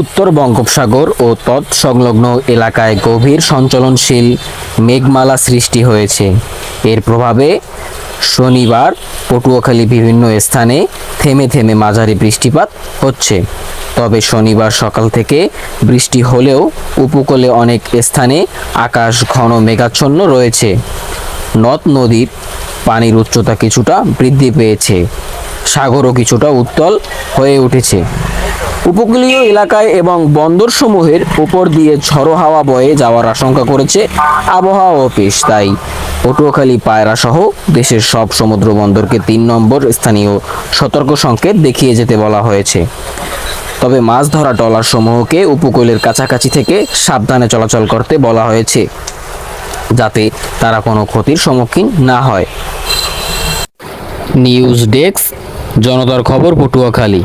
উত্তর বঙ্গোপসাগর ও তৎসংলগ্ন এলাকায় গভীর সঞ্চলনশীল মেঘমালা সৃষ্টি হয়েছে। এর প্রভাবে শনিবার পটুয়াখালী বিভিন্ন স্থানে থেমে থেমে মাঝারি বৃষ্টিপাত হচ্ছে। তবে শনিবার সকাল থেকে বৃষ্টি হলেও উপকূলে অনেক স্থানে আকাশ ঘন মেঘাচ্ছন্ন রয়েছে। নদ নদীর পানির উচ্চতা কিছুটা বৃদ্ধি পেয়েছে। সাগরও কিছুটা উত্তল হয়ে উঠেছে। উপকূলীয় এলাকায় এবং বন্দরসমূহের উপর দিয়ে ঝড়ো হাওয়া বয়ে যাওয়ার আশঙ্কা করেছে আবহাওয়া অফিস। তাই পটুয়াখালী পায়রা সহ দেশের সব সমুদ্র বন্দরকে তিন নম্বর স্থানীয় সতর্ক সংকেত দেখিয়ে যেতে বলা হয়েছে। তবে মাছ ধরা ট্রলার সমূহকে উপকূলের কাছাকাছি থেকে সাবধানে চলাচল করতে বলা হয়েছে, যাতে তারা কোনো ক্ষতির সম্মুখীন না হয়। নিউজ ডেস্ক, জনতার খবর পটুয়াখালী।